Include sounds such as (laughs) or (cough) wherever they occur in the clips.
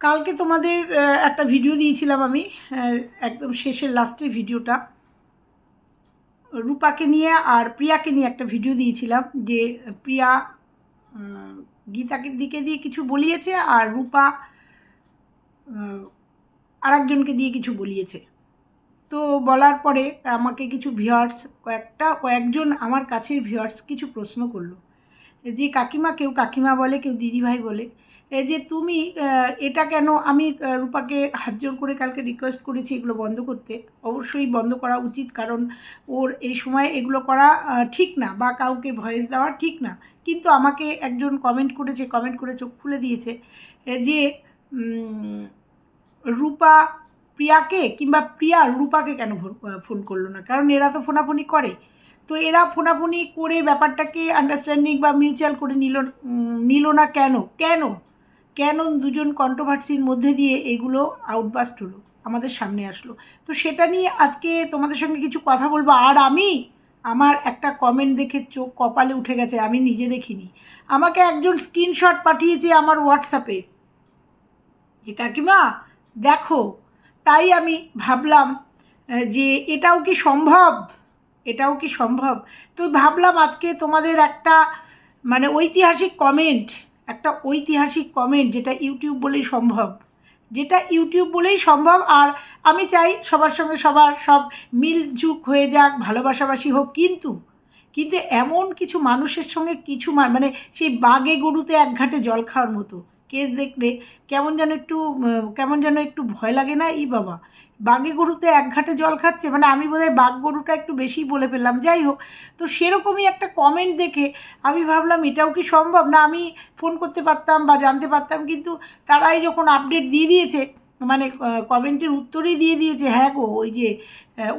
কালকে তোমাদের একটা ভিডিও দিয়েছিলাম আমি একদম শেষের লাস্টের ভিডিওটা রূপাকে নিয়ে আর প্রিয়াকে নিয়ে একটা ভিডিও দিয়েছিলাম যে প্রিয়া গীতাকে দিকে দিয়ে কিছু বলিয়েছে আর রূপা আর একজনকে দিয়ে কিছু বলিয়েছে। তো বলার পরে আমাকে কিছু ভিউয়ার্স কয়েকটা, কয়েকজন আমার কাছের ভিউয়ার্স কিছু প্রশ্ন করল। যে কাকিমা কেউ কাকিমা বলে, কেউ দিদিভাই বলে এ যে তুমি এটা কেন আমি রূপাকে হাত জোর করে কালকে রিকোয়েস্ট করেছি এগুলো বন্ধ করতে? অবশ্যই বন্ধ করা উচিত কারণ ওর এই সময় এগুলো করা ঠিক না বা কাউকে ভয়েস দেওয়া ঠিক না। কিন্তু আমাকে একজন কমেন্ট করেছে কমেন্ট করে চোখ খুলে দিয়েছে যে রূপা প্রিয়াকে কিংবা প্রিয়া রূপাকে কেন ফোন- করল না? কারণ এরা তো ফোনাফোনি করে। তো এরা ফোনাফোনি করে ব্যাপারটাকে আন্ডারস্ট্যান্ডিং বা মিউচুয়াল করে নিল নিল না কেন? কেন? কেন দুজন কন্ট্রোভার্সির মধ্যে দিয়ে এগুলো আউটবাস্ট হলো? আমাদের সামনে আসলো। তো সেটা নিয়ে আজকে তোমাদের সঙ্গে কিছু কথা বলব। আর আমি, আমার একটা কমেন্ট দেখে চোখ কপালে উঠে গেছে, আমি নিজে দেখিনি। আমাকে একজন স্ক্রিনশট পাঠিয়েছে আমার হোয়াটসঅ্যাপে যে কাকিমা দেখো, তাই আমি ভাবলাম যে এটাও কি সম্ভব? এটাও কি সম্ভব? তো ভাবলাম আজকে তোমাদের একটা মানে ঐতিহাসিক কমেন্ট একটা ঐতিহাসিক কমেন্ট যেটা ইউটিউব বলেই সম্ভব। যেটা ইউটিউব বলেই সম্ভব আর আমি চাই সবার সঙ্গে সবার সব মিলঝুক হয়ে যাক, ভালোবাসাবাসি হোক। কিন্তু কিন্তু এমন কিছু মানুষের সঙ্গে কিছু মানে সেই বাগে গরুতে এক ঘাটে জল খাওয়ার মতো। কেস দেখলে কেমন যেন একটু কেমন যেন একটু ভয় লাগে না? ই বাবা, বাঘে গরুতে এক ঘাটে জল খাচ্ছে? মানে আমি বোধহয় বাঘ গরুটা একটু বেশি বলে ফেললাম। যাই হোক, তো সেরকমই একটা কমেন্ট দেখে আমি ভাবলাম, এটাও কি সম্ভব? না, আমি ফোন করতে পারতাম বা জানতে পারতাম, কিন্তু তারাই যখন আপডেট দিয়ে দিয়েছে মানে কমেন্টের উত্তরই দিয়ে দিয়েছে হ্যাঁ গো, ওই যে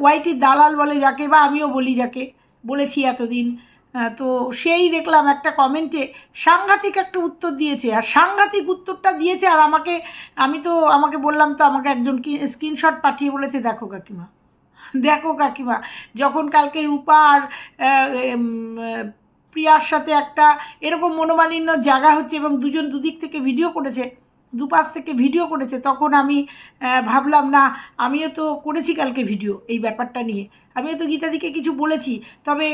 ওয়াইটির দালাল বলে যাকে, বা আমিও বলি যাকে, বলেছি এতদিন। তো সেই দেখলাম একটা কমেন্টে সাংঘাতিক একটা উত্তর দিয়েছে। আর সাংঘাতিক উত্তরটা দিয়েছে আর আমাকে, আমি তো, আমাকে বললাম তো আমাকে একজন স্ক্রিনশট পাঠিয়ে বলেছে, দেখো কাকিমা দেখো কাকিমা, যখন কালকে রূপা আর প্রিয়ার সাথে একটা এরকম মনোমালিন্য জায়গা হচ্ছে এবং দুজন দুদিক থেকে ভিডিও করেছে দুপাশ থেকে ভিডিও করেছে, তখন আমি ভাবলাম, না, আমিও তো করেছি কালকে ভিডিও এই ব্যাপারটা নিয়ে। আমিও তো গীতাদিকে কিছু বলেছি, তবে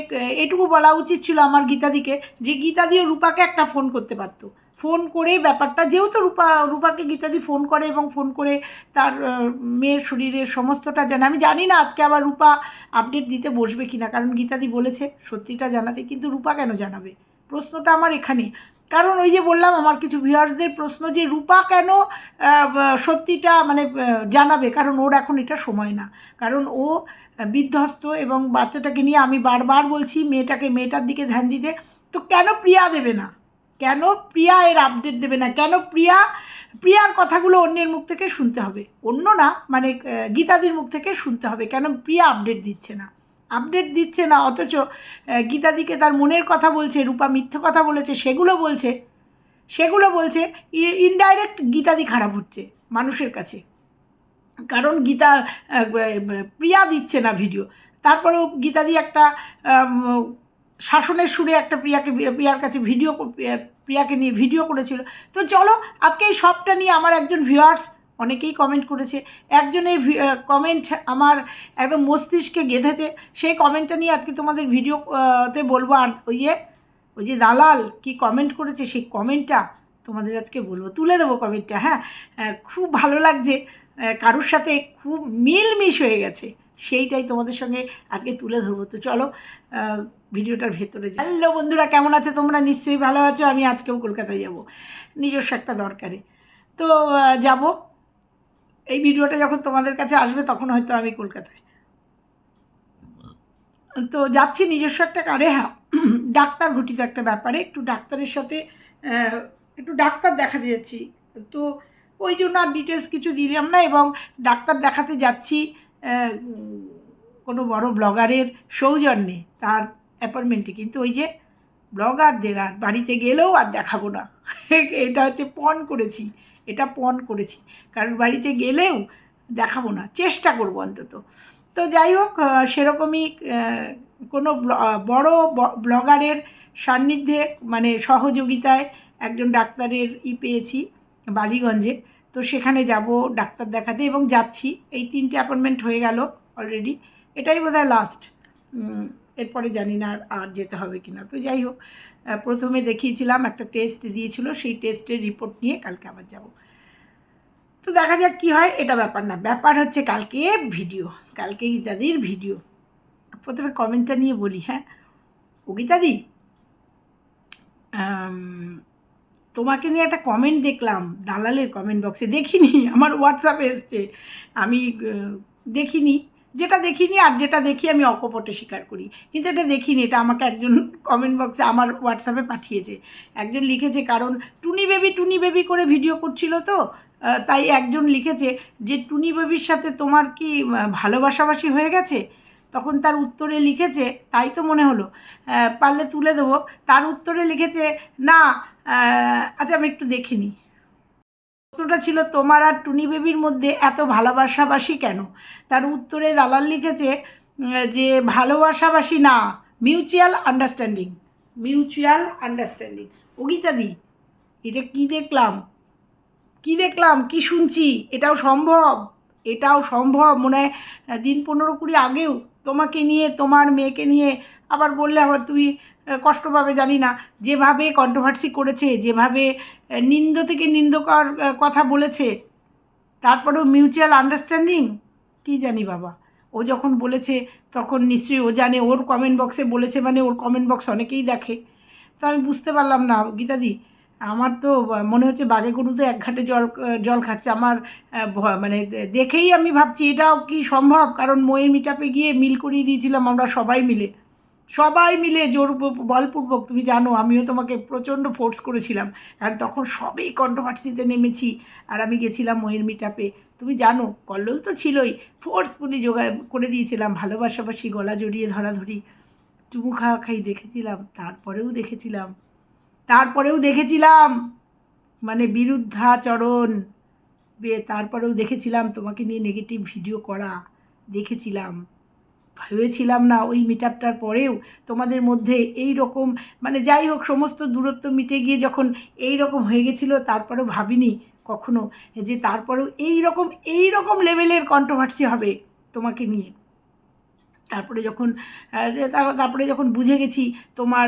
এটুকু বলা উচিত ছিল আমার গীতাদিকে যে গীতাদিও রূপাকে একটা ফোন করতে পারতো। ফোন করে ব্যাপারটা, যেহেতু রূপা, রূপাকে গীতাদি ফোন করে এবং ফোন করে তার মেয়ের শরীরের সমস্তটা জানে, আমি জানি না আজকে আবার রূপা আপডেট দিতে বসবে কিনা, কারণ গীতাদি বলেছে, সত্যিটা জানাতে, কিন্তু রূপা কেন জানাবে? প্রশ্নটা আমার এখানে কারণ ওই যে বললাম, আমার কিছু ভিউয়ার্সদের প্রশ্ন যে, রূপা কেন সত্যিটা মানে জানাবে? কারণ ওর এখন এটা সময় না। কারণ ও বিধ্বস্ত এবং বাচ্চাটাকে নিয়ে আমি বারবার বলছি, মেয়েটাকে, মেয়েটার দিকে ধ্যান দিতে। তো কেন প্রিয়া দেবে না? কেন প্রিয়া এর আপডেট দেবে না? কেন প্রিয়া, প্রিয়ার কথাগুলো অন্যের মুখ থেকে শুনতে হবে? অন্য না মানে গীতাদির মুখ থেকে শুনতে হবে। কেন প্রিয়া আপডেট দিচ্ছে না? আপডেট দিচ্ছে না, অথচ গীতাদিকে তার মনের কথা বলছে, রূপা মিথ্যে কথা বলেছে, সেগুলো বলছে সেগুলো বলছে ইনডাইরেক্ট গীতাদি খারাপ হচ্ছে মানুষের কাছে। কারণ গীতা প্রিয়া দিচ্ছে না ভিডিও। তারপরেও গীতাদি একটা শাসনের সুরে একটা প্রিয়াকে, প্রিয়ার কাছে ভিডিও, প্রিয়াকে নিয়ে ভিডিও করেছিল। তো চলো, আজকে এই সবটা নিয়ে আমার একজন ভিউয়ার্স অনেকেই কমেন্ট করেছে, একজনের কমেন্ট আমার একদম মস্তিষ্কে গেঁথেছে সেই কমেন্টটা নিয়ে আজকে তোমাদের ভিডিওতে বলব। আর ওই যে ওই যে দালাল কি কমেন্ট করেছে, সেই কমেন্টটা তোমাদের আজকে বলব। তুলে দেবো কমেন্টটা হ্যাঁ? খুব ভালো লাগছে কারোর সাথে খুব মিলমিশ হয়ে গেছে, সেইটাই তোমাদের সঙ্গে আজকে তুলে ধরবো। তো চলো ভিডিওটার ভেতরে হ্যালো বন্ধুরা, কেমন আছে তোমরা? নিশ্চয়ই ভালো আছো। আমি আজকেও কলকাতায় যাব। নিজস্ব একটা দরকারে। তো যাব। এই ভিডিওটা যখন তোমাদের কাছে আসবে, তখন হয়তো আমি কলকাতায়। তো যাচ্ছি নিজস্ব একটা কারে হ্যাঁ ডাক্তার ঘটিত একটা ব্যাপারে। একটু ডাক্তারের সাথে একটু ডাক্তার দেখাতে যাচ্ছি। তো ওই জন্য আর ডিটেলস কিছু দিলাম না এবং ডাক্তার দেখাতে যাচ্ছি কোনো বড় ব্লগারের সৌজন্যে তার অ্যাপয়েন্টমেন্টে কিন্তু ওই যে ব্লগারদের আর বাড়িতে গেলেও আর দেখাবো না। (laughs) এটা হচ্ছে পণ করেছি। এটা পণ করেছি। কারণ বাড়িতে গেলেও দেখাবো না, চেষ্টা করব অন্তত। তো যাই হোক সেরকমই কোনো বড় ব্লগারের সান্নিধ্যে মানে সহযোগিতায় একজন ডাক্তারের ই পেয়েছি বালিগঞ্জে। তো সেখানে যাব ডাক্তার দেখাতে এবং যাচ্ছি। এই তিনটে অ্যাপয়েন্টমেন্ট হয়ে গেল অলরেডি এটাই বোধহয় লাস্ট এরপরে জানি না আর যেতে হবে কি না তো যাই হোক প্রথমে দেখিয়েছিলাম, একটা টেস্ট দিয়েছিল, সেই টেস্টের রিপোর্ট নিয়ে কালকে আবার যাব। তো দেখা যাক কী হয়, এটা ব্যাপার না। ব্যাপার হচ্ছে কালকে ভিডিও কালকে গীতাদির ভিডিও প্রথমে কমেন্টটা নিয়ে বলি হ্যাঁ? ও গীতাদি তোমাকে নিয়ে একটা কমেন্ট দেখলাম, দালালের কমেন্ট বক্সে দেখিনি, আমার হোয়াটসঅ্যাপে এসছে। আমি দেখিনি। যেটা দেখিনি আর যেটা দেখি আমি অকপটে স্বীকার করি। কিন্তু এটা দেখিনি, এটা আমাকে একজন কমেন্ট বক্সে আমার হোয়াটসঅ্যাপে পাঠিয়েছে। একজন লিখেছে, কারণ টুনি বেবি টুনি বেবি করে ভিডিও করছিল তো তাই একজন লিখেছে যে, টুনি বেবির সাথে তোমার কি ভালোবাসাবাসি হয়ে গেছে? তখন তার উত্তরে লিখেছে, তাই তো মনে হলো পারলে তুলে দেবো। তার উত্তরে লিখেছে, না আচ্ছা আমি একটু দেখিনি প্রশ্নটা ছিল, তোমার আর টুনি বেবির মধ্যে এত ভালোবাসাবাসি কেন? তার উত্তরে দালাল লিখেছে যে ভালোবাসাবাসি না মিউচুয়াল আন্ডারস্ট্যান্ডিং মিউচুয়াল আন্ডারস্ট্যান্ডিং দি, এটা কি দেখলাম? কি দেখলাম? কি শুনছি? এটাও সম্ভব? এটাও সম্ভব? মনে হয় দিন পনেরো কুড়ি আগেও তোমাকে নিয়ে, তোমার মেয়েকে নিয়ে আবার বললে আবার তুই কষ্ট পাবে, জানি না। যেভাবে কন্ট্রোভার্সি করেছে, যেভাবে নিন্দ থেকে নিন্দকর কথা বলেছে, তারপরেও মিউচুয়াল আন্ডারস্ট্যান্ডিং কি জানি বাবা। ও যখন বলেছে, তখন নিশ্চয়ই ও জানে, ওর কমেন্ট বক্সে বলেছে মানে ওর কমেন্ট বক্স অনেকেই দেখে। তো আমি বুঝতে পারলাম না, গীতাদি, আমার তো মনে হচ্ছে বাঘে গরুতে এক ঘাটে জল জল খাচ্ছে। আমার মানে দেখেই আমি ভাবছি, এটাও কি সম্ভব? কারণ ময়ের মিটাপে গিয়ে মিল করিয়ে দিয়েছিলাম আমরা সবাই মিলে। সবাই মিলে জোর বলপূর্বক, তুমি জানো, আমিও তোমাকে প্রচণ্ড ফোর্স করেছিলাম। কারণ তখন সবেই কন্ট্রোভার্সিতে নেমেছি, আর আমি গেছিলাম ময়ের মিটাপে তুমি জানো, কল্লোল তো ছিলই ফোর্সফুলি জোগাড় করে দিয়েছিলাম, ভালোবাসাবাসি, গলা জড়িয়ে ধরাধরি। চুমু খাওয়া খাই দেখেছিলাম, তারপরেও দেখেছিলাম। তারপরেও দেখেছিলাম! মানে বিরুদ্ধাচরণ। তারপরেও দেখেছিলাম, তোমাকে নিয়ে নেগেটিভ ভিডিও করা। দেখেছিলাম। ভেবেছিলাম না ওই মিট আপটার পরেও তোমাদের মধ্যে এই রকম মানে যাই হোক সমস্ত দূরত্ব মিটে গিয়ে যখন এই রকম হয়ে গেছিল তারপরেও ভাবিনি কখনো যে তারপরেও এই রকম এই রকম লেভেলের কন্ট্রোভার্সি হবে তোমাকে নিয়ে। তারপরে যখন তারপরে যখন বুঝে গেছি তোমার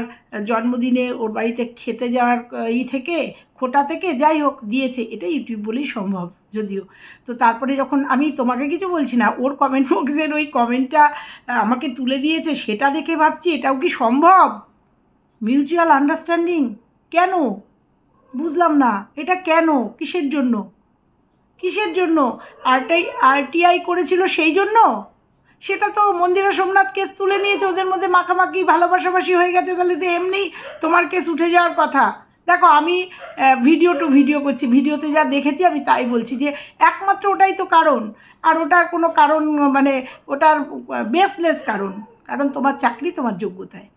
জন্মদিনে ওর বাড়িতে খেতে যাওয়ার ই থেকে, খোটা থেকে যাই হোক দিয়েছে, এটা ইউটিউব বলেই সম্ভব যদিও। তো তারপরে যখন আমি তোমাকে কিছু বলছি না, ওর কমেন্ট বক্সের ওই কমেন্টটা আমাকে তুলে দিয়েছে, সেটা দেখে ভাবছি, এটাও কি সম্ভব? মিউচুয়াল আন্ডারস্ট্যান্ডিং কেন? বুঝলাম না, এটা কেন? কিসের জন্য? কিসের জন্য? আরটাই আরটিআই করেছিল সেই জন্য? সেটা তো মন্দিরা সোমনাথ কেস তুলে নিয়েছে, ওদের মধ্যে মাখামাখি, ভালোবাসাবাসি হয়ে গেছে, তাহলে তো এমনি তোমার কেস উঠে যাওয়ার কথা। দেখো, আমি ভিডিও টু ভিডিও করছি ভিডিওতে যা দেখেছি আমি তাই বলছি যে একমাত্র ওটাই তো কারণ, আর ওটার কোনো কারণ মানে ওটার বেসলেস কারণ কারণ তোমার চাকরি তোমার যোগ্যতায়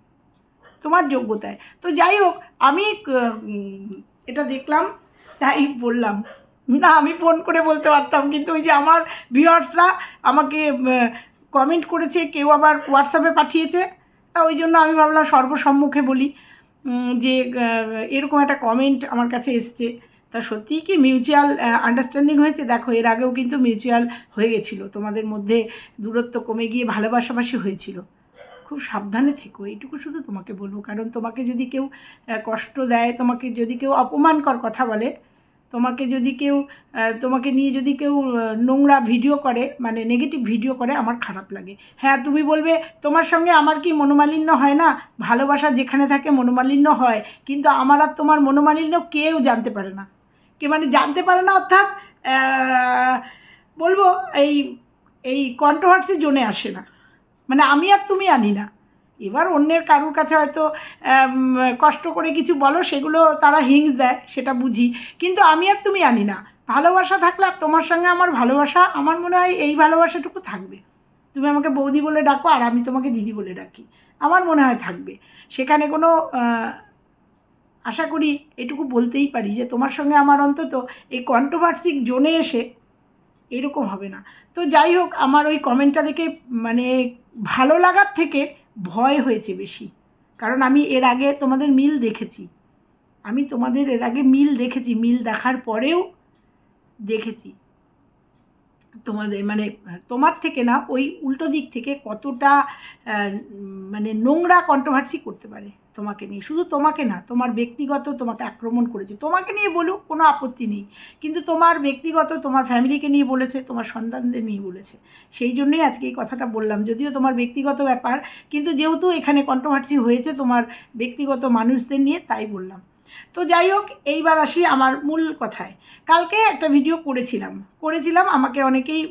তোমার যোগ্যতায়। তো যাই হোক, আমি এটা দেখলাম, তাই বললাম। না, আমি ফোন করে বলতে পারতাম, কিন্তু ওই যে আমার ভিউয়ার্সরা আমাকে কমেন্ট করেছে, কেউ আবার হোয়াটসঅ্যাপে পাঠিয়েছে। তা ওই জন্য আমি ভাবলাম সর্বসম্মুখে বলি যে এরকম একটা কমেন্ট আমার কাছে এসছে। তা সত্যিই কি মিউচুয়াল আন্ডারস্ট্যান্ডিং হয়েছে? দেখো, এর আগেও কিন্তু মিউচুয়াল হয়ে গেছিল। তোমাদের মধ্যে দূরত্ব কমে গিয়ে ভালোবাসাবাসি হয়েছিল। খুব সাবধানে থেকো, এইটুকু শুধু তোমাকে বলব। কারণ তোমাকে যদি কেউ কষ্ট দেয়, তোমাকে যদি কেউ অপমানকর কথা বলে তোমাকে যদি কেউ তোমাকে নিয়ে যদি কেউ নোংরা ভিডিও করে মানে নেগেটিভ ভিডিও করে, আমার খারাপ লাগে। হ্যাঁ তুমি বলবে, তোমার সঙ্গে আমার কি মনোমালিন্য হয় না? ভালোবাসা যেখানে থাকে মনোমালিন্য হয়। কিন্তু আমার আর তোমার মনোমালিন্য কেউ জানতে পারে না। কে মানে জানতে পারে না, অর্থাৎ বলব, এই এই কন্ট্রোভার্সি জোনে আসে না। মানে আমি আর তুমি আনি না। এবার অন্যের কারুর কাছে হয়তো কষ্ট করে কিছু বলো, সেগুলো তারা হিংস দেয়, সেটা বুঝি। কিন্তু আমি আর তুমি আনি না। ভালোবাসা থাকলে আর তোমার সঙ্গে আমার ভালোবাসা, আমার মনে হয় এই ভালোবাসাটুকু থাকবে। তুমি আমাকে বৌদি বলে ডাকো, আর আমি তোমাকে দিদি বলে ডাকি। আমার মনে হয় থাকবে। সেখানে কোনো আশা করি এটুকু বলতেই পারি যে, তোমার সঙ্গে আমার অন্তত এই কন্ট্রোভার্সিক জোনে এসে এরকম হবে না। তো যাই হোক, আমার ওই কমেন্টটা দেখে মানে ভালো লাগার থেকে ভয় হয়েছে বেশি। কারণ আমি এর আগে তোমাদের মিল দেখেছি। আমি তোমাদের এর আগে মিল দেখেছি, মিল দেখার পরেও দেখেছি। তোমাদের মানে তোমার থেকে না, ওই উল্টো দিক থেকে কতটা মানে নোংরা কন্ট্রোভার্সি করতে পারে। তোমাকে নিয়ে। শুধু তোমাকে না, তোমার ব্যক্তিগত তোমাকে আক্রমণ করেছে। তোমাকে নিয়ে বলুক, কোনো আপত্তি নেই। কিন্তু তোমার ব্যক্তিগত, তোমার ফ্যামিলিকে নিয়ে বলেছে, তোমার সন্তানদের নিয়ে বলেছে। সেই জন্যই আজকে এই কথাটা বললাম। যদিও তোমার ব্যক্তিগত ব্যাপার, কিন্তু যেহেতু এখানে কন্ট্রোভার্সি হয়েছে তোমার ব্যক্তিগত মানুষদের নিয়ে, তাই বললাম। তো যাই হোক, এইবার আসি আমার মূল কথায়। কালকে একটা ভিডিও করেছিলাম। করেছিলাম, আমাকে অনেকেই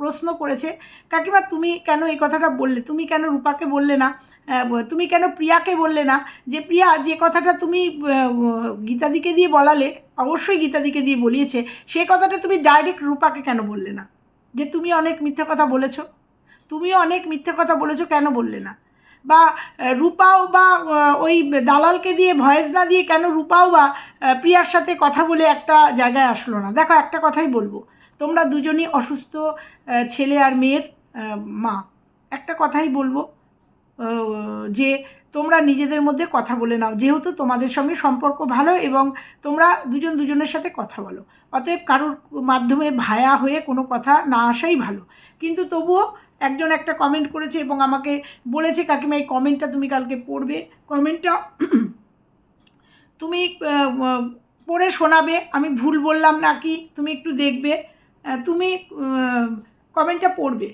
প্রশ্ন করেছে, কাকিমা, তুমি কেন এই কথাটা বললে? তুমি কেন রূপাকে বললে না? তুমি কেন প্রিয়াকে বললে না? যে প্রিয়া, যে কথাটা তুমি গীতাদিকে দিয়ে বলালে, অবশ্যই গীতাদিকে দিয়ে বলিয়েছে সেই কথাটা তুমি ডাইরেক্ট রূপাকে কেন বললে না? যে তুমি অনেক মিথ্যে কথা বলেছ। তুমিও অনেক মিথ্যে কথা বলেছ, কেন বললে না? বা রূপাও বা ওই দালালকে দিয়ে ভয়েস না দিয়ে কেন রূপাও বা প্রিয়ার সাথে কথা বলে একটা জায়গায় আসলো না? দেখো, একটা কথাই বলব। তোমরা দুজনই অসুস্থ ছেলে আর মেয়ের মা। একটা কথাই বলব যে তোমরা নিজেদের মধ্যে কথা বলে নাও, যেহেতু তোমাদের সঙ্গে সম্পর্ক ভালো এবং তোমরা দুজন দুজনের সাথে কথা বলো। অতএব কারোর মাধ্যমে ভায়া হয়ে কোনো কথা না আসাই ভালো। কিন্তু তবুও একজন একটা কমেন্ট করেছে এবং আমাকে বলেছে, কাকিমা, এই কমেন্টটা তুমি কালকে পড়বে। কমেন্টটা (clears throat) তুমি পড়ে শোনাবে। আমি ভুল বললাম নাকি? তুমি একটু দেখবে। তুমি কমেন্টটা পড়বে।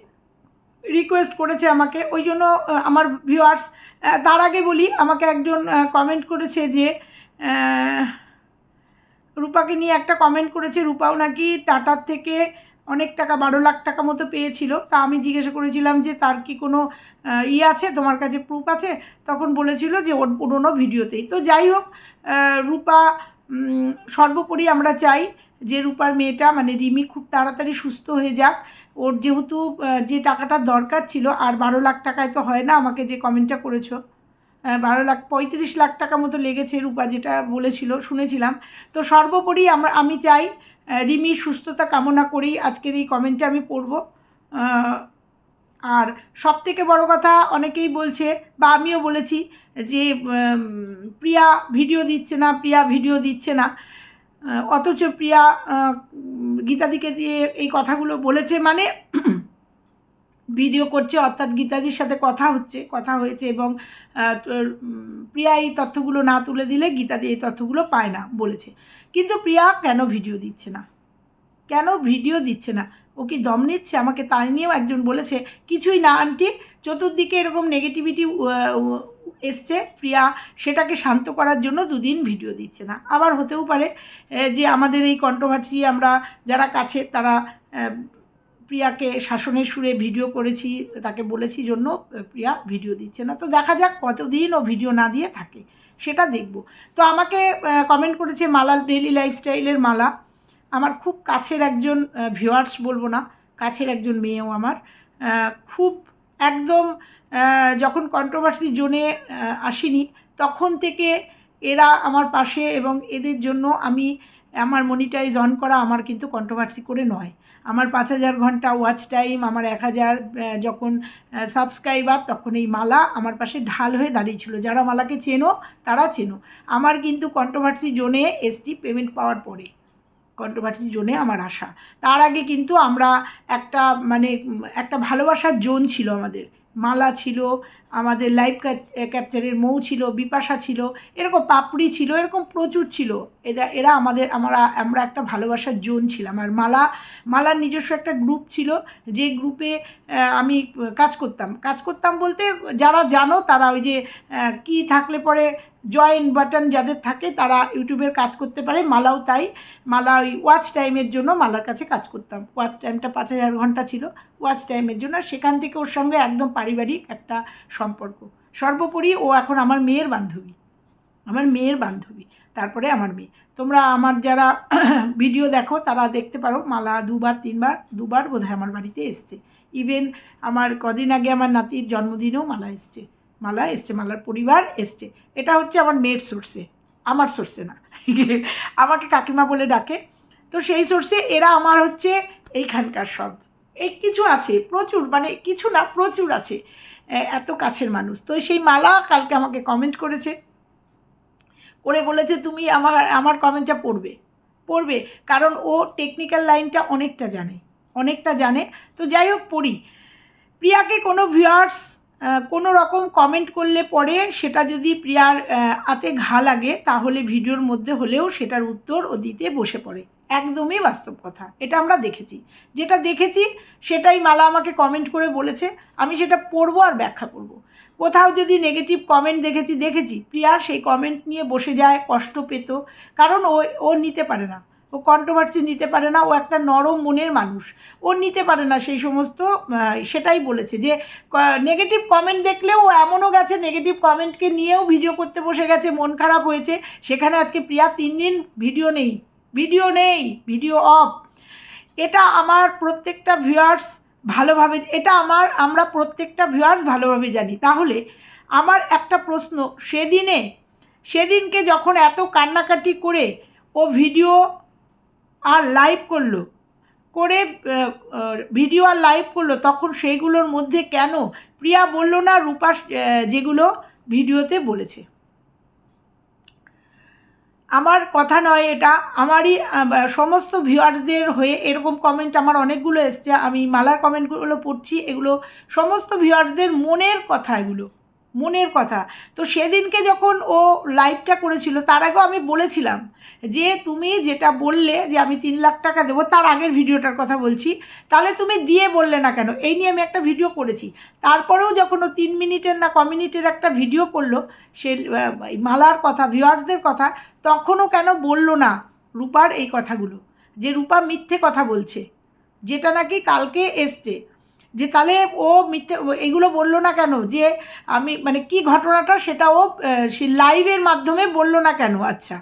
রিকোয়েস্ট করেছে আমাকে। ওই জন্য আমার ভিউয়ার্স তার আগে বলি আমাকে একজন কমেন্ট করেছে যে রূপাকে নিয়ে একটা কমেন্ট করেছে রূপাও নাকি টাটার থেকে অনেক টাকা বারো লাখ টাকা মতো পেয়েছিল। তা আমি জিজ্ঞাসা করেছিলাম যে তার কি কোনো আহ, ইয়ে আছে? তোমার কাছে প্রুফ আছে? তখন বলেছিল যে ওর পুরোনো ভিডিওতেই। তো যাই হোক রূপা সর্বোপরি আমরা চাই যে রূপার মেয়েটা মানে রিমি খুব তাড়াতাড়ি সুস্থ হয়ে যাক। ওর যেহেতু যে টাকাটার দরকার ছিল, আর বারো লাখ টাকায় তো হয় না, আমাকে যে কমেন্টটা করেছ বারো লাখ, পঁয়ত্রিশ লাখ টাকা মতো লেগেছে রূপা যেটা বলেছিল, শুনেছিলাম। তো সর্বোপরি আমরা, আমি চাই রিমির সুস্থতা কামনা করেই আজকের এই কমেন্টটা আমি পড়ব। আর সব থেকে বড় কথা, অনেকেই বলছে, বা আমিও বলেছি যে প্রিয়া ভিডিও দিচ্ছে না, প্রিয়া ভিডিও দিচ্ছে না। অথচ প্রিয়া গীতাদিকে দিয়ে এই কথাগুলো বলেছে মানে ভিডিও করছে, অর্থাৎ গীতাদির সাথে কথা হচ্ছে, কথা হয়েছে এবং প্রিয়া এই তথ্যগুলো না তুলে দিলে গীতাদি এই তথ্যগুলো পায় না বলেছে। কিন্তু প্রিয়া কেন ভিডিও দিচ্ছে না? কেন ভিডিও দিচ্ছে না? ও কি দম নিচ্ছে? আমাকে তাই নিয়েও একজন বলেছে, কিছুই না আন্টি, চতুর্দিকে এরকম নেগেটিভিটি এসছে, প্রিয়া সেটাকে শান্ত করার জন্য দুদিন ভিডিও দিচ্ছে না। আবার হতেও পারে যে আমাদের এই কন্ট্রোভার্সি আমরা যারা কাছে, তারা প্রিয়াকে শাসনের সুরে ভিডিও করেছি, তাকে বলেছি জন্য প্রিয়া ভিডিও দিচ্ছে না। তো দেখা যাক কতদিন ও ভিডিও না দিয়ে থাকে, সেটা দেখব। তো আমাকে কমেন্ট করেছে মালা ডেলি লাইফস্টাইলের মালা। আমার খুব কাছের একজন ভিউয়ার্স বলব না, কাছের একজন মেয়েও আমার। খুব একদম যখন কন্ট্রোভার্সি জোনে আসিনি, তখন থেকে এরা আমার পাশে এবং এদের জন্য আমি আমার মনিটাইজ অন করা আমার কিন্তু কন্ট্রোভার্সি করে নয়। আমার পাঁচ হাজার ঘণ্টা ওয়াচ টাইম আমার এক হাজার যখন সাবস্ক্রাইবার তখন এই মালা আমার পাশে ঢাল হয়ে দাঁড়িয়েছিল যারা মালাকে চেনো, তারা চেনো। আমার কিন্তু কন্ট্রোভার্সি জোনে এসটি পেমেন্ট পাওয়ার পরে। কন্ট্রোভার্সি জোনে আমার আসা তার আগে কিন্তু আমরা একটা মানে একটা ভালোবাসার জোন ছিল আমাদের। মালা ছিল, আমাদের লাইভ ক্যাপচারের মৌ ছিল, বিপাশা ছিল, এরকম পাপড়ি ছিল, এরকম প্রচুর ছিল। এরা এরা আমাদের, আমরা আমরা একটা ভালোবাসার জোন ছিলাম। আর মালা, মালার নিজস্ব একটা গ্রুপ ছিল, যে গ্রুপে আমি কাজ করতাম। কাজ করতাম বলতে যারা জানো তারা ওই যে কি থাকলে পরে জয়েন বাটন যাদের থাকে তারা ইউটিউবের কাজ করতে পারে, মালাও তাই। মালা ওই ওয়াচ টাইমের জন্য মালার কাছে কাজ করতাম। ওয়াচ টাইমটা পাঁচ হাজার ঘণ্টা ছিল। ওয়াচ টাইমের জন্য, সেখান থেকে ওর সঙ্গে একদম পারিবারিক একটা সম্পর্ক। সর্বোপরি ও এখন আমার মেয়ের বান্ধবী। আমার মেয়ের বান্ধবী, তারপরে আমার মেয়ে। তোমরা আমার যারা (clears throat) ভিডিও দেখো, তারা দেখতে পারো, মালা দুবার, তিনবার, দুবার বোধহয় আমার বাড়িতে এসছে। ইভেন আমার কদিন আগে আমার নাতির জন্মদিনেও মালা এসছে। মালা এসছে, মালার পরিবার এসছে। এটা হচ্ছে আমার মেয়ের সোর্সে আমার সোর্সে না। (laughs) আমাকে কাকিমা বলে ডাকে। তো সেই সোর্সে এরা আমার হচ্ছে এইখানকার সব। এই কিছু আছে, প্রচুর মানে কিছু না, প্রচুর আছে। এত কাছের মানুষ। তো সেই মালা কালকে আমাকে কমেন্ট করেছে। করে বলেছে, তুমি আমার আমার কমেন্টটা পড়বে। পড়বে, কারণ ও টেকনিক্যাল লাইনটা অনেকটা জানে অনেকটা জানে। তো যাই হোক, পড়ি। প্রিয়াকে কোনো ভিউয়ার্স কোনো রকম কমেন্ট করলে পরে সেটা যদি প্রিয়ার হাতে ঘা লাগে, তাহলে ভিডিওর মধ্যে হলেও সেটার উত্তর ও দিতে বসে পড়ে। একদমই বাস্তব কথা। এটা আমরা দেখেছি। যেটা দেখেছি, সেটাই মালা আমাকে কমেন্ট করে বলেছে। আমি সেটা পড়ব আর ব্যাখ্যা করব। কোথাও যদি নেগেটিভ কমেন্ট দেখেছি দেখেছি। প্রিয়া সেই কমেন্ট নিয়ে বসে যায়, কষ্ট পেত। কারণ ও ও নিতে পারে না। ও কন্ট্রোভার্সি নিতে পারে না। ও একটা নরম মনের মানুষ। ও নিতে পারে না সেই সমস্ত সেটাই বলেছে যে নেগেটিভ কমেন্ট দেখলেও ও এমনও গেছে নেগেটিভ কমেন্টকে নিয়েও ভিডিও করতে বসে গেছে, মন খারাপ হয়েছে। সেখানে আজকে প্রিয়া তিন দিন ভিডিও নেই। ভিডিও নেই, ভিডিও অফ। এটা আমার প্রত্যেকটা ভিউয়ার্স ভালোভাবে, এটা আমার, আমরা প্রত্যেকটা ভিউয়ার্স ভালোভাবে জানি। তাহলে আমার একটা প্রশ্ন, সেদিনে, সেদিনকে যখন এত কান্নাকাটি করে ও ভিডিও আর লাইভ করল, করে ভিডিও আর লাইভ করল, তখন সেইগুলোর মধ্যে কেন? প্রিয়া বলল না রূপা যেগুলো ভিডিওতে বলেছে। আমার কথা নয় এটা, আমারই সমস্ত ভিউয়ার্সদের হয়ে এরকম কমেন্ট আমার অনেকগুলো এসছে। আমি মালার কমেন্টগুলো পড়ছি, এগুলো সমস্ত ভিউয়ার্সদের মনের কথা এগুলো। মনের কথা। তো সেদিনকে যখন ও লাইভটা করেছিল, তার আগেও আমি বলেছিলাম যে, তুমি যেটা বললে যে, আমি তিন লাখ টাকা দেবো, তার আগের ভিডিওটার কথা বলছি, তাহলে তুমি দিয়ে বললে না কেন? এই নিয়ে আমি একটা ভিডিও করেছি। তারপরেও যখন ও তিন মিনিটের না ক মিনিটের একটা ভিডিও করল, সে মালার কথা ভিউয়ার্সদের কথা, তখনও কেন বলল না রূপার এই কথাগুলো? যে, রূপা মিথ্যে কথা বলছে, যেটা নাকি কালকে এসছে। যে তাহলে ও মিথ্যে, এগুলো বলল না কেন? যে আমি মানে কি ঘটনাটা সেটা ও লাইভের মাধ্যমে বলল না কেন? আচ্ছা।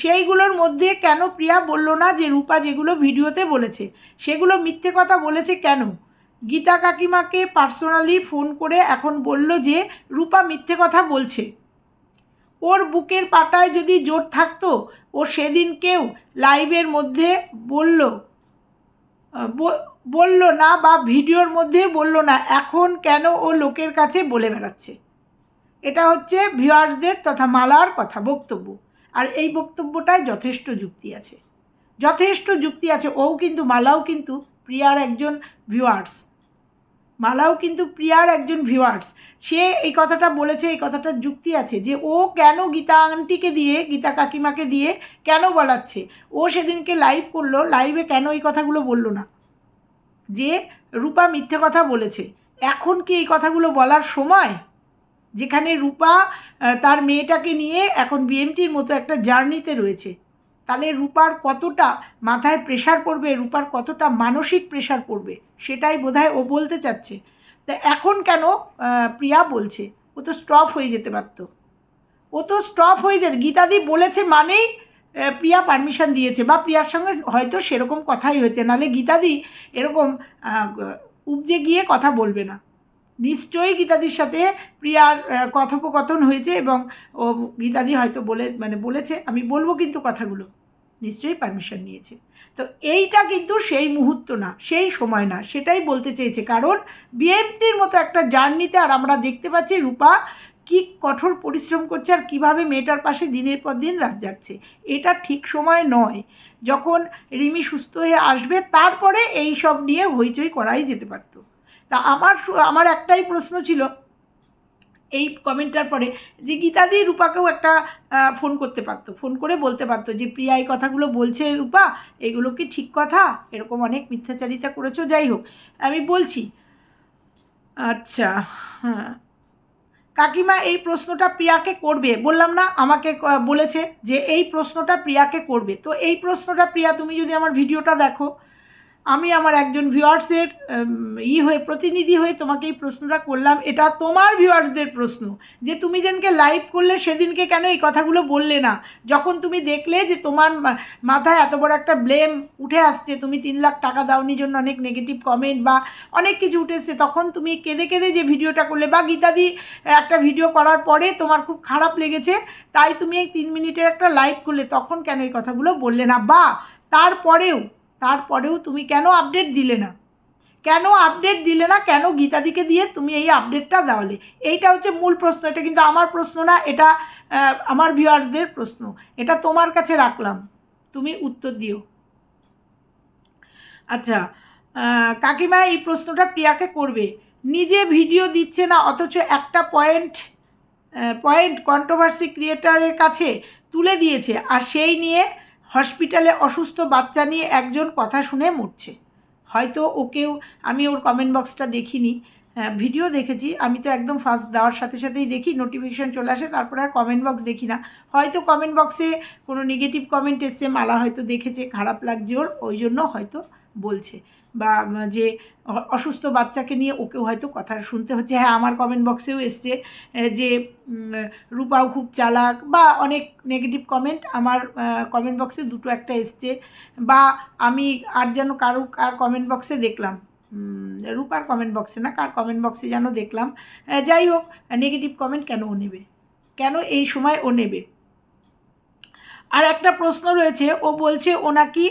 সেইগুলোর মধ্যে কেন প্রিয়া বলল না যে রূপা যেগুলো ভিডিওতে বলেছে? সেগুলো মিথ্যে কথা বলেছে কেন? গীতা কাকিমাকে পার্সোনালি ফোন করে এখন বলল যে রূপা মিথ্যে কথা বলছে। ওর বুকের পাটায় যদি জোর থাকতো, ও সেদিনকেও লাইভের মধ্যে বলল বলল না বা ভিডিওর মধ্যে বলল না, এখন কেন ও লোকের কাছে বলে বেড়াচ্ছে? এটা হচ্ছে ভিউয়ার্সদের তথা মালার কথা বক্তব্য। আর এই বক্তব্যটায় যথেষ্ট যুক্তি আছে। যথেষ্ট যুক্তি আছে। ও কিন্তু, মালাও কিন্তু প্রিয়ার একজন ভিউয়ার্স। মালাও কিন্তু প্রিয়ার একজন ভিউয়ার্স। সে এই কথাটা বলেছে, এই কথাটার যুক্তি আছে যে ও কেন গীতা আন্টিকে দিয়ে, গীতা কাকিমাকে দিয়ে কেন বলাচ্ছে? ও সেদিনকে লাইভ করল। লাইভে কেন এই কথাগুলো বলল না? যে রূপা মিথ্যে কথা বলেছে। এখন কি এই কথাগুলো বলার সময়? যেখানে রূপা তার মেয়েটাকে নিয়ে এখন বিএমটির মতো একটা জার্নিতে রয়েছে। তাহলে রূপার কতটা মাথায় প্রেশার পড়বে, রূপার কতটা মানসিক প্রেশার পড়বে, সেটাই বোধহয় ও বলতে চাচ্ছে। তা এখন কেন প্রিয়া বলছে, ও তো স্টপ হয়ে যেতে পারত। ও তো স্টপ হয়ে যেত, গীতাদি বলেছে মানেই প্রিয়া পারমিশন দিয়েছে বা প্রিয়ার সঙ্গে হয়তো সেরকম কথাই হয়েছে নাহলে গীতাদি এরকম উপজে গিয়ে কথা বলবে না। নিশ্চয়ই গীতাদির সাথে প্রিয়ার কথোপকথন হয়েছে এবং ও গীতাদি হয়তো বলে মানে বলেছে, আমি বলব কিন্তু কথাগুলো। নিশ্চয়ই পারমিশন নিয়েছে। তো এইটা কিন্তু সেই মুহূর্ত না, সেই সময় না, সেটাই বলতে চেয়েছে। কারণ বিএনপির মতো একটা জার্নিতে আর আমরা দেখতে পাচ্ছি রূপা কি কঠোর পরিশ্রম করছে আর কীভাবে মেয়েটার পাশে দিনের পর দিন রাত যাচ্ছে? এটা ঠিক সময় নয়। যখন রিমি সুস্থ হয়ে আসবে, তারপরে এই সব নিয়ে হইচই করাই যেতে পারতো। তা আমার আমার একটাই প্রশ্ন ছিল এই কমেন্টটার পরে যে গীতাদি রূপাকেও একটা ফোন করতে পারতো। ফোন করে বলতে পারতো যে, প্রিয়া, এই কথাগুলো বলছে রূপা, এগুলো কি ঠিক কথা? এরকম অনেক মিথ্যাচারিতা করেছ, যাই হোক। আমি বলছি আচ্ছা হ্যাঁ। কাকিমা, এই প্রশ্নটা প্রিয়াকে করবে। বললাম না, আমাকে বলেছে যে এই প্রশ্নটা প্রিয়াকে করবে। তো এই প্রশ্নটা প্রিয়া, তুমি যদি আমার ভিডিওটা দেখো আমি আমার একজন ভিউয়ার্সের ই হয়ে, প্রতিনিধি হয়ে তোমাকে এই প্রশ্নটা করলাম। এটা তোমার ভিউয়ার্সদের প্রশ্ন। যে তুমি যেনকে লাইভ করলে সেদিনকে কেন এই কথাগুলো বললে না? যখন তুমি দেখলে যে তোমার মাথায় এত বড় একটা ব্লেম উঠে আসছে, তুমি তিন লাখ টাকা দাওনি জন্য অনেক নেগেটিভ কমেন্ট বা অনেক কিছু উঠে এসছে তখন তুমি কেঁদে কেঁদে যে ভিডিওটা করলে বা গীতাদি একটা ভিডিও করার পরে তোমার খুব খারাপ লেগেছে, তাই তুমি এই তিন মিনিটের একটা লাইভ করলে তখন কেন এই কথাগুলো বললে না? বা তারপরেও তারপরেও তুমি কেন আপডেট দিলে না? কেন আপডেট দিলে না? কেন গীতাদিকে দিয়ে তুমি এই আপডেটটা দেওয়ালে? এইটা হচ্ছে মূল প্রশ্ন, এটা কিন্তু আমার প্রশ্ন না, এটা আমার ভিউয়ার্সদের প্রশ্ন। এটা তোমার কাছে রাখলাম। তুমি উত্তর দিও। আচ্ছা কাকিমা এই প্রশ্নটা প্রিয়াকে করবে। নিজে ভিডিও দিচ্ছে না, অথচ একটা পয়েন্ট পয়েন্ট কন্ট্রোভার্সি ক্রিয়েটারের কাছে তুলে দিয়েছে, আর সেই নিয়ে হসপিটালে অসুস্থ বাচ্চা নিয়ে একজন কথা শুনে মরছে। হয়তো ওকেও আমি ওর কমেন্ট বক্সটা দেখিনি। ভিডিও দেখেছি। আমি তো একদম ফার্স্ট দেওয়ার সাথে সাথেই দেখি নোটিফিকেশান চলে আসে, তারপর আর কমেন্ট বক্স দেখি না। হয়তো কমেন্ট বক্সে কোনো নেগেটিভ কমেন্ট এসছে, মালা হয়তো দেখেছে, খারাপ লাগছে ওর, ওই জন্য হয়তো বলছে। বা যে অসুস্থ বাচ্চাকে নিয়ে ওকেও হয়তো কথা শুনতে হচ্ছে। হ্যাঁ আমার কমেন্ট বক্সেও এসছে যে রূপাও খুব চালাক বা অনেক নেগেটিভ কমেন্ট আমার কমেন্ট বক্সে দুটো একটা এসছে। বা, আমি আর যেন কারও, কার কমেন্ট বক্সে দেখলাম রূপার কমেন্ট বক্সে না, কার কমেন্ট বক্সে যেন দেখলাম যাই হোক নেগেটিভ কমেন্ট কেন ও নেবে? কেন এই সময় ও নেবে? আর একটা প্রশ্ন রয়েছে, ও বলছে, ও নাকি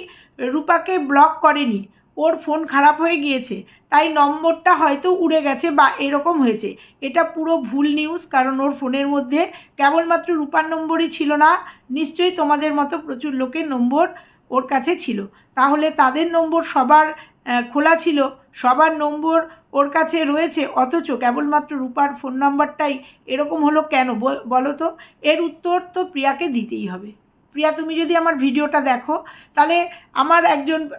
রূপাকে ব্লক করেনি। ওর ফোন খারাপ হয়ে গিয়েছে, তাই নম্বরটা হয়তো উড়ে গেছে বা এরকম হয়েছে। এটা পুরো ভুল নিউজ কারণ ওর ফোনের মধ্যে কেবলমাত্র রূপার নম্বরই ছিল না, নিশ্চয়ই তোমাদের মতো প্রচুর লোকের নম্বর ওর কাছে ছিল। তাহলে তাদের নম্বর সবার খোলা ছিল, সবার নম্বর ওর কাছে রয়েছে, অথচ কেবলমাত্র রূপার ফোন নাম্বারটাই এরকম হলো কেন? বল- তো? এর উত্তর তো প্রিয়াকে দিতেই হবে। প্রিয়া, তুমি যদি আমার ভিডিওটা দেখো, তাহলে আমার একজন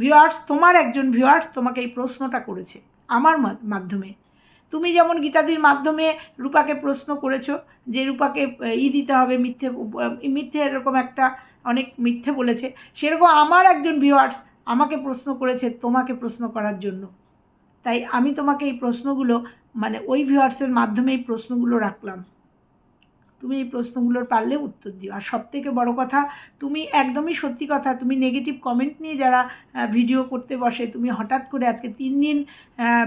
ভিউয়ার্স তোমার একজন ভিউয়ার্স তোমাকে এই প্রশ্নটা করেছে আমার মাধ্যমে। তুমি যেমন গীতাদির মাধ্যমে রূপাকে প্রশ্ন করেছ যে রূপাকে ই দিতে হবে মিথ্যে মিথ্যে এরকম একটা অনেক মিথ্যে বলেছে, সেরকম আমার একজন ভিউয়ার্স আমাকে প্রশ্ন করেছে তোমাকে প্রশ্ন করার জন্য। তাই আমি তোমাকে এই প্রশ্নগুলো মানে ওই ভিউয়ার্সের মাধ্যমে এই প্রশ্নগুলো রাখলাম। তুমি এই প্রশ্নগুলোর পারলে উত্তর দিও। আর সব থেকে বড় কথা, তুমি একদমই সত্যি কথা, তুমি নেগেটিভ কমেন্ট নিয়ে যারা ভিডিও করতে বসে, তুমি হঠাৎ করে আজকে তিন দিন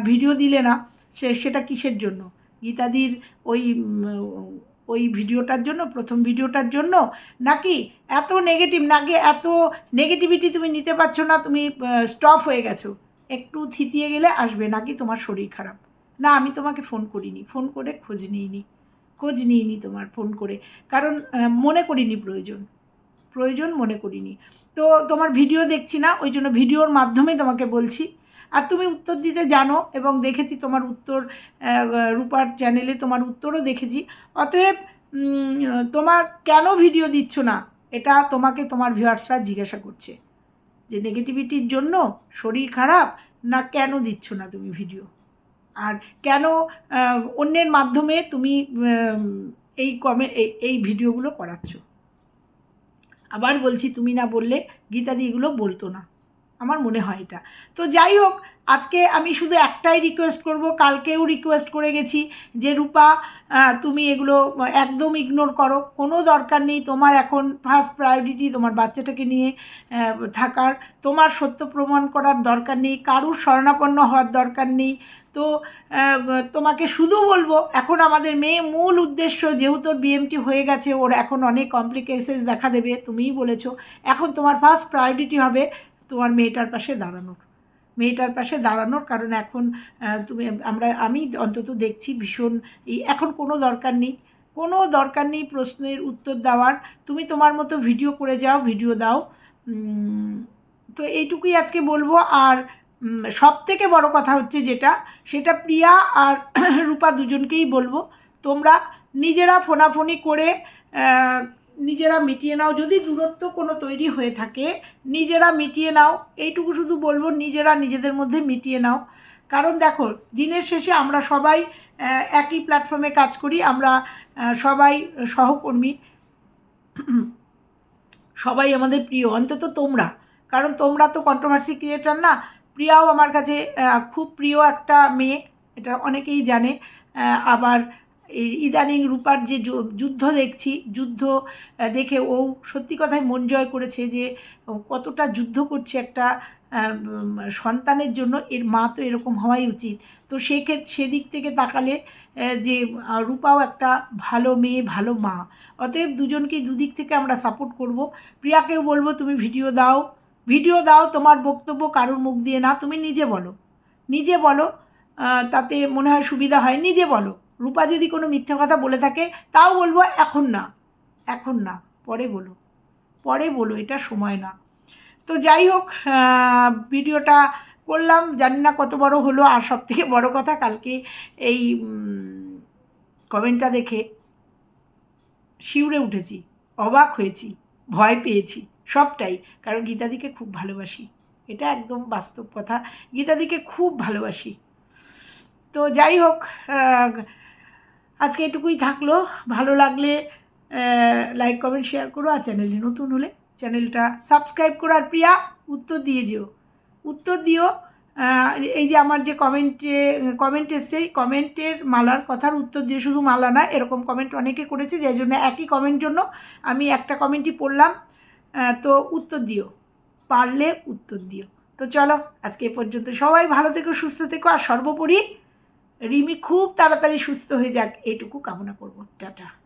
ভিডিও দিলে না, সে, সেটা কিসের জন্য? গীতাদির ওই ওই ভিডিওটার জন্য, প্রথম ভিডিওটার জন্য? নাকি এত নেগেটিভ নাকি এত নেগেটিভিটি তুমি নিতে পারছ না, তুমি স্টপ হয়ে গেছো? একটু থিতিয়ে গেলে আসবে, নাকি তোমার শরীর খারাপ? না, আমি তোমাকে ফোন করিনি ফোন করে খোঁজ নিইনি। খোঁজ নিইনি তোমার ফোন করে। কারণ মনে করিনি প্রয়োজন। প্রয়োজন মনে করিনি। তো তোমার ভিডিও দেখছি না, ওই জন্য ভিডিওর মাধ্যমে তোমাকে বলছি। আর তুমি উত্তর দিতে জানো এবং দেখেছি তোমার উত্তর রূপার চ্যানেলে তোমার উত্তরও দেখেছি। অতএব তোমার কেন ভিডিও দিচ্ছ না? এটা তোমাকে তোমার ভিউয়ার্সরা জিজ্ঞাসা করছে। যে নেগেটিভিটির জন্য শরীর খারাপ না কেন দিচ্ছ না তুমি ভিডিও আর কেন অন্যের মাধ্যমে তুমি এই কমে এই- ভিডিওগুলো করাচ্ছ? আবার বলছি, তুমি না বললে গীতাদি এগুলো বলতো না। আমার মনে হয় এটা। তো যাই হোক, আজকে আমি শুধু একটাই রিকোয়েস্ট করব, কালকেও রিকোয়েস্ট করে গেছি যে, রূপা তুমি এগুলো একদম ইগনোর করো। কোনো দরকার নেই, তোমার এখন ফার্স্ট প্রায়োরিটি তোমার বাচ্চাটাকে নিয়ে থাকার। তোমার সত্য প্রমাণ করার দরকার নেই, কারুর শরণাপন্ন হওয়ার দরকার নেই। তো তোমাকে শুধু বলব, এখন আমাদের মেয়ে মূল উদ্দেশ্য যেহেতু বিএমটি হয়ে গেছে, ওর এখন অনেক কমপ্লিকেশনস দেখা দেবে, তুমিই বলেছ। এখন তোমার ফার্স্ট প্রায়োরিটি হবে তোমার মেয়েটার পাশে দাঁড়ানোর। মেয়েটার পাশে দাঁড়ানোর কারণ এখন তুমি, আমরা, আমি অন্তত দেখছি ভীষণ এই, এখন কোনো দরকার নেই। কোনো দরকার নেই প্রশ্নের উত্তর দেওয়ার। তুমি তোমার মতো ভিডিও করে যাও ভিডিও দাও। তো এইটুকুই আজকে বলব। আর সব থেকে বড় কথা হচ্ছে যেটা, সেটা প্রিয়া আর (clears throat) রূপা দুজনকেই বলব। তোমরা নিজেরা ফোনাফোনি করে নিজেরা মিটিয়ে নাও। যদি দূরত্ব কোনো তৈরি হয়ে থাকে, নিজেরা মিটিয়ে নাও। এইটুকু শুধু বলব, নিজেরা নিজেদের মধ্যে মিটিয়ে নাও। কারণ দেখো, দিনের শেষে আমরা সবাই একই প্ল্যাটফর্মে কাজ করি, আমরা সবাই সহকর্মী। সবাই আমাদের প্রিয়, অন্তত তোমরা। কারণ তোমরা তো কন্ট্রোভার্সি ক্রিয়েটার না প্রিয়াও আমার কাছে খুব প্রিয় একটা মেয়ে, এটা অনেকেই জানে। আবার ইদানিং রূপার যে যুদ্ধ দেখছি, যুদ্ধ দেখে ও সত্যি কথাই মন জয় করেছে যে কতটা যুদ্ধ করছে একটা সন্তানের জন্য, এর মা তো এরকম হওয়াই উচিত। তো সেক্ষেত্রে সেদিক থেকে তাকালে যে রূপাও একটা ভালো মেয়ে, ভালো মা। অতএব দুজনকেই দুদিক থেকে আমরা সাপোর্ট করব। প্রিয়াকেও বলব, তুমি ভিডিও দাও। ভিডিও দাও, তোমার বক্তব্য কারোর মুখ দিয়ে না, তুমি নিজে বলো। নিজে বলো তাতে মনে হয় সুবিধা হয়, নিজে বলো। রূপা যদি কোনো মিথ্যে কথা বলে থাকে, তাও বলব এখন না এখন না, পরে বলো। পরে বলো, এটা সময় না। তো যাই হোক ভিডিওটা করলাম, জানি না কত বড় হলো, আর সব থেকে বড় কথা কালকে এই কমেন্টটা দেখে শিউরে উঠেছি, অবাক হয়েছি, ভয় পেয়েছি। সবটাই, কারণ গীতাদিকে খুব ভালোবাসি। এটা একদম বাস্তব কথা। গীতাদিকে খুব ভালোবাসি। তো যাই হোক আজকে এটুকুই থাকল। ভালো লাগলে লাইক কমেন্ট শেয়ার করো। আর চ্যানেলে নতুন হলে চ্যানেলটা সাবস্ক্রাইব করো। আর প্রিয়া, উত্তর দিয়ে যেও। উত্তর দিও এই যে আমার যে কমেন্টে কমেন্ট এসছে কমেন্টের মালার কথার উত্তর দিয়ে শুধু মালা না, এরকম কমেন্ট অনেকে করেছে, যার জন্য একই কমেন্ট জন্য আমি একটা কমেন্টই পড়লাম। তো উত্তর দিও। পারলে উত্তর দিও। তো চলো, আজকে এ পর্যন্ত সবাই ভালো থেকো, সুস্থ থেকো, আর সর্বোপরি রিমি খুব তাড়াতাড়ি সুস্থ হয়ে যাক, এটুকু কামনা করব। টাটা।